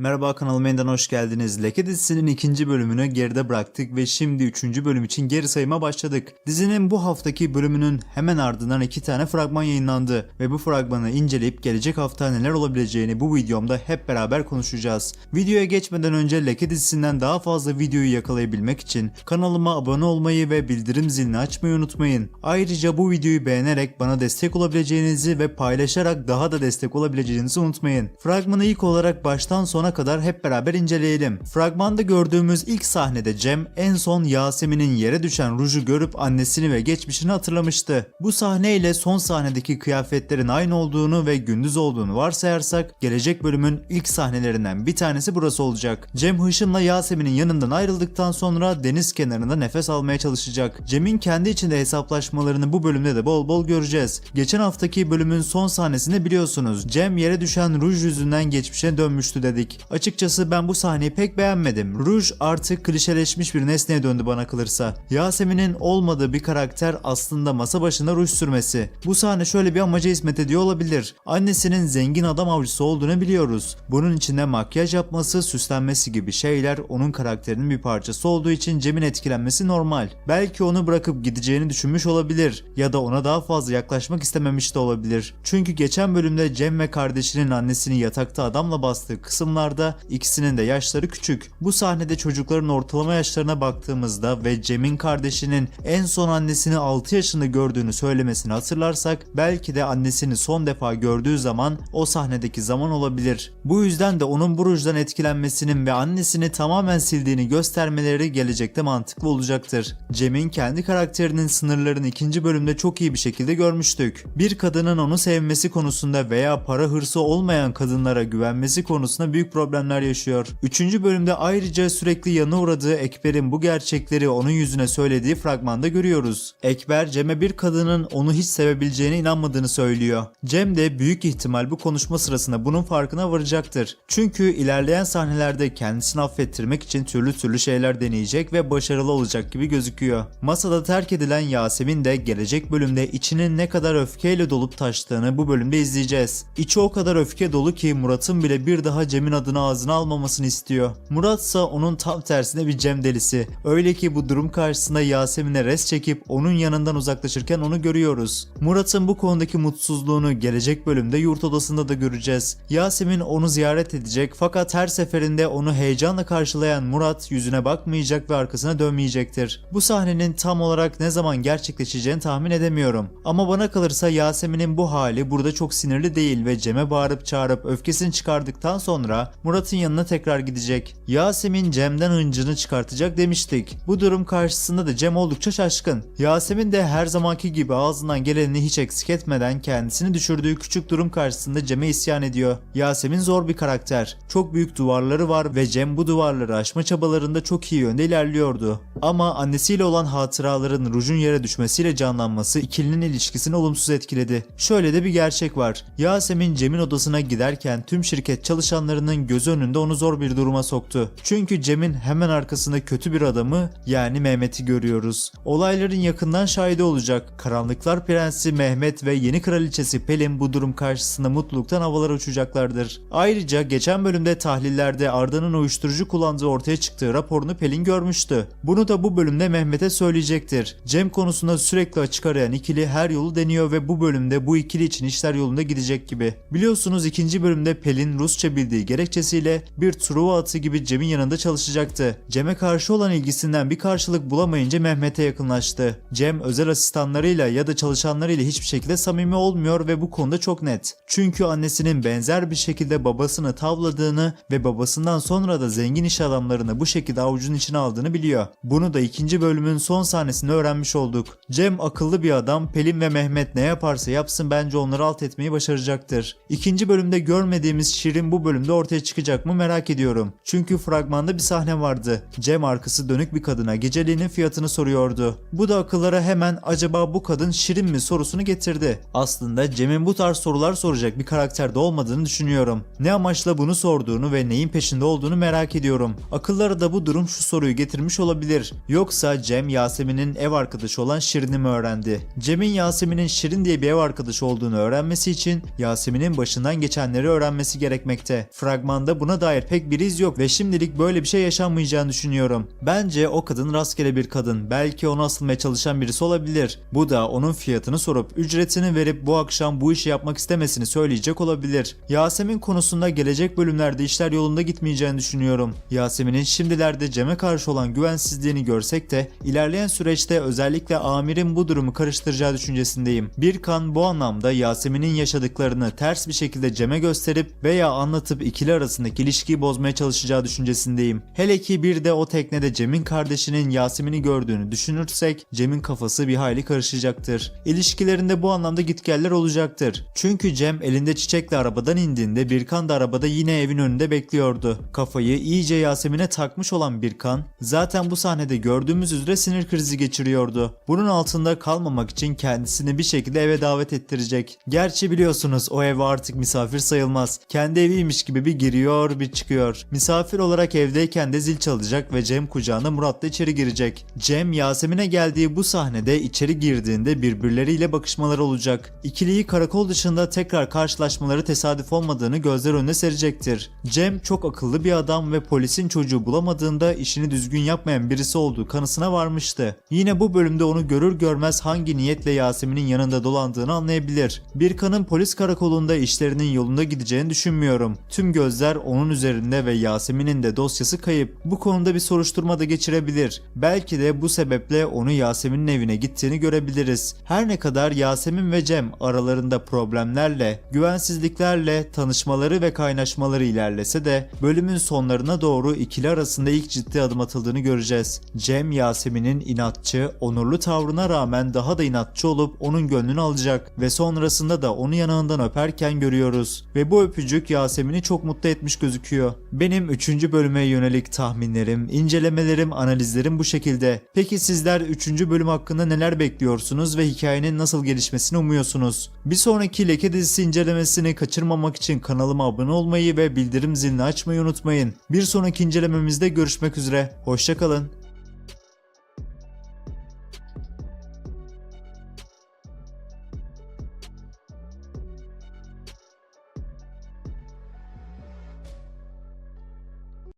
Merhaba kanalıma yeniden hoş geldiniz. Leke dizisinin ikinci bölümünü geride bıraktık ve şimdi üçüncü bölüm için geri sayıma başladık. Dizinin bu haftaki bölümünün hemen ardından iki tane fragman yayınlandı ve bu fragmanı inceleyip gelecek hafta neler olabileceğini bu videomda hep beraber konuşacağız. Videoya geçmeden önce Leke dizisinden daha fazla videoyu yakalayabilmek için kanalıma abone olmayı ve bildirim zilini açmayı unutmayın. Ayrıca bu videoyu beğenerek bana destek olabileceğinizi ve paylaşarak daha da destek olabileceğinizi unutmayın. Fragmanı ilk olarak baştan sona kadar hep beraber inceleyelim. Fragmanda gördüğümüz ilk sahnede Cem en son Yasemin'in yere düşen ruju görüp annesini ve geçmişini hatırlamıştı. Bu sahne ile son sahnedeki kıyafetlerin aynı olduğunu ve gündüz olduğunu varsayarsak gelecek bölümün ilk sahnelerinden bir tanesi burası olacak. Cem Hışım'la Yasemin'in yanından ayrıldıktan sonra deniz kenarında nefes almaya çalışacak. Cem'in kendi içinde hesaplaşmalarını bu bölümde de bol bol göreceğiz. Geçen haftaki bölümün son sahnesinde biliyorsunuz Cem yere düşen ruj yüzünden geçmişe dönmüştü dedik. Açıkçası ben bu sahneyi pek beğenmedim. Ruj artık klişeleşmiş bir nesneye döndü bana kalırsa. Yasemin'in olmadığı bir karakter aslında masa başında ruj sürmesi. Bu sahne şöyle bir amaca hizmet ediyor olabilir. Annesinin zengin adam avcısı olduğunu biliyoruz. Bunun içinde makyaj yapması, süslenmesi gibi şeyler onun karakterinin bir parçası olduğu için Cem'in etkilenmesi normal. Belki onu bırakıp gideceğini düşünmüş olabilir ya da ona daha fazla yaklaşmak istememiş de olabilir. Çünkü geçen bölümde Cem ve kardeşinin annesini yatakta adamla bastığı kısımlarda ikisinin de yaşları küçük. Bu sahnede çocukların ortalama yaşlarına baktığımızda ve Cem'in kardeşinin en son annesini 6 yaşında gördüğünü söylemesini hatırlarsak belki de annesini son defa gördüğü zaman o sahnedeki zaman olabilir. Bu yüzden de onun bu rujdan etkilenmesinin ve annesini tamamen sildiğini göstermeleri gelecekte mantıklı olacaktır. Cem'in kendi karakterinin sınırlarını ikinci bölümde çok iyi bir şekilde görmüştük. Bir kadının onu sevmesi konusunda veya para hırsı olmayan kadınlara güvenmesi konusunda büyük problemler yaşıyor. Üçüncü bölümde ayrıca sürekli yanı uğradığı Ekber'in bu gerçekleri onun yüzüne söylediği fragmanda görüyoruz. Ekber Cem'e bir kadının onu hiç sevebileceğine inanmadığını söylüyor. Cem de büyük ihtimal bu konuşma sırasında bunun farkına varacaktır. Çünkü ilerleyen sahnelerde kendisini affettirmek için türlü türlü şeyler deneyecek ve başarılı olacak gibi gözüküyor. Masada terk edilen Yasemin de gelecek bölümde içinin ne kadar öfkeyle dolup taştığını bu bölümde izleyeceğiz. İçi o kadar öfke dolu ki Murat'ın bile bir daha Cem'in adını ağzına almamasını istiyor. Murat ise onun tam tersine bir Cem delisi. Öyle ki bu durum karşısında Yasemin'e res çekip onun yanından uzaklaşırken onu görüyoruz. Murat'ın bu konudaki mutsuzluğunu gelecek bölümde yurt odasında da göreceğiz. Yasemin onu ziyaret edecek fakat her seferinde onu heyecanla karşılayan Murat yüzüne bakmayacak ve arkasına dönmeyecektir. Bu sahnenin tam olarak ne zaman gerçekleşeceğini tahmin edemiyorum. Ama bana kalırsa Yasemin'in bu hali burada çok sinirli değil ve Cem'e bağırıp çağırıp öfkesini çıkardıktan sonra Murat'ın yanına tekrar gidecek. Yasemin Cem'den hıncını çıkartacak demiştik. Bu durum karşısında da Cem oldukça şaşkın. Yasemin de her zamanki gibi ağzından geleni hiç eksik etmeden kendisini düşürdüğü küçük durum karşısında Cem'e isyan ediyor. Yasemin zor bir karakter. Çok büyük duvarları var ve Cem bu duvarları aşma çabalarında çok iyi yönde ilerliyordu. Ama annesiyle olan hatıraların rujun yere düşmesiyle canlanması ikilinin ilişkisini olumsuz etkiledi. Şöyle de bir gerçek var. Yasemin Cem'in odasına giderken tüm şirket çalışanlarının gözü önünde onu zor bir duruma soktu. Çünkü Cem'in hemen arkasında kötü bir adamı yani Mehmet'i görüyoruz. Olayların yakından şahidi olacak. Karanlıklar Prensi Mehmet ve yeni kraliçesi Pelin bu durum karşısında mutluluktan havalara uçacaklardır. Ayrıca geçen bölümde tahlillerde Arda'nın uyuşturucu kullandığı ortaya çıktığı raporunu Pelin görmüştü. Bunu da bu bölümde Mehmet'e söyleyecektir. Cem konusunda sürekli açık arayan ikili her yolu deniyor ve bu bölümde bu ikili için işler yolunda gidecek gibi. Biliyorsunuz ikinci bölümde Pelin Rusça bildiği gerekçesiyle bir Truva atı gibi Cem'in yanında çalışacaktı. Cem'e karşı olan ilgisinden bir karşılık bulamayınca Mehmet'e yakınlaştı. Cem özel asistanlarıyla ya da çalışanlarıyla hiçbir şekilde samimi olmuyor ve bu konuda çok net. Çünkü annesinin benzer bir şekilde babasını tavladığını ve babasından sonra da zengin iş adamlarını bu şekilde avucun içine aldığını biliyor. Bunu da ikinci bölümün son sahnesinde öğrenmiş olduk. Cem akıllı bir adam, Pelin ve Mehmet ne yaparsa yapsın bence onları alt etmeyi başaracaktır. İkinci bölümde görmediğimiz Şirin bu bölümde ortaya çıkacak mı merak ediyorum. Çünkü fragmanda bir sahne vardı. Cem arkası dönük bir kadına geceliğinin fiyatını soruyordu. Bu da akıllara hemen acaba bu kadın Şirin mi sorusunu getirdi. Aslında Cem'in bu tarz sorular soracak bir karakterde olmadığını düşünüyorum. Ne amaçla bunu sorduğunu ve neyin peşinde olduğunu merak ediyorum. Akıllara da bu durum şu soruyu getirmiş olabilir. Yoksa Cem Yasemin'in ev arkadaşı olan Şirin'i mi öğrendi? Cem'in Yasemin'in Şirin diye bir ev arkadaşı olduğunu öğrenmesi için Yasemin'in başından geçenleri öğrenmesi gerekmekte. Fragman fragmanda buna dair pek bir iz yok ve şimdilik böyle bir şey yaşanmayacağını düşünüyorum. Bence o kadın rastgele bir kadın. Belki onu asılmaya çalışan birisi olabilir. Bu da onun fiyatını sorup ücretini verip bu akşam bu işi yapmak istemesini söyleyecek olabilir. Yasemin konusunda gelecek bölümlerde işler yolunda gitmeyeceğini düşünüyorum. Yasemin'in şimdilerde Cem'e karşı olan güvensizliğini görsek de ilerleyen süreçte özellikle amirin bu durumu karıştıracağı düşüncesindeyim. Birkan bu anlamda Yasemin'in yaşadıklarını ters bir şekilde Cem'e gösterip veya anlatıp ikili arasındaki ilişkiyi bozmaya çalışacağı düşüncesindeyim. Hele ki bir de o teknede Cem'in kardeşinin Yasemin'i gördüğünü düşünürsek Cem'in kafası bir hayli karışacaktır. İlişkilerinde bu anlamda gitgeller olacaktır. Çünkü Cem elinde çiçekle arabadan indiğinde Birkan da arabada yine evin önünde bekliyordu. Kafayı iyice Yasemin'e takmış olan Birkan zaten bu sahnede gördüğümüz üzere sinir krizi geçiriyordu. Bunun altında kalmamak için kendisini bir şekilde eve davet ettirecek. Gerçi biliyorsunuz o ev artık misafir sayılmaz. Kendi eviymiş gibi bir giriyor bir çıkıyor. Misafir olarak evdeyken de zil çalacak ve Cem kucağına Murat da içeri girecek. Cem Yasemin'e geldiği bu sahnede içeri girdiğinde birbirleriyle bakışmaları olacak. İkiliyi karakol dışında tekrar karşılaşmaları tesadüf olmadığını gözler önüne serecektir. Cem çok akıllı bir adam ve polisin çocuğu bulamadığında işini düzgün yapmayan birisi olduğu kanısına varmıştı. Yine bu bölümde onu görür görmez hangi niyetle Yasemin'in yanında dolandığını anlayabilir. Birkan'ın polis karakolunda işlerinin yolunda gideceğini düşünmüyorum. Tüm gözler onun üzerinde ve Yasemin'in de dosyası kayıp. Bu konuda bir soruşturma da geçirebilir. Belki de bu sebeple onu Yasemin'in evine gittiğini görebiliriz. Her ne kadar Yasemin ve Cem aralarında problemlerle, güvensizliklerle tanışmaları ve kaynaşmaları ilerlese de bölümün sonlarına doğru ikili arasında ilk ciddi adım atıldığını göreceğiz. Cem Yasemin'in inatçı, onurlu tavrına rağmen daha da inatçı olup onun gönlünü alacak ve sonrasında da onu yanağından öperken görüyoruz. Ve bu öpücük Yasemin'i çok mutlu etmiş gözüküyor. Benim 3. bölüme yönelik tahminlerim, incelemelerim, analizlerim bu şekilde. Peki sizler 3. bölüm hakkında neler bekliyorsunuz ve hikayenin nasıl gelişmesini umuyorsunuz? Bir sonraki Leke dizisi incelemesini kaçırmamak için kanalıma abone olmayı ve bildirim zilini açmayı unutmayın. Bir sonraki incelememizde görüşmek üzere. Hoşçakalın.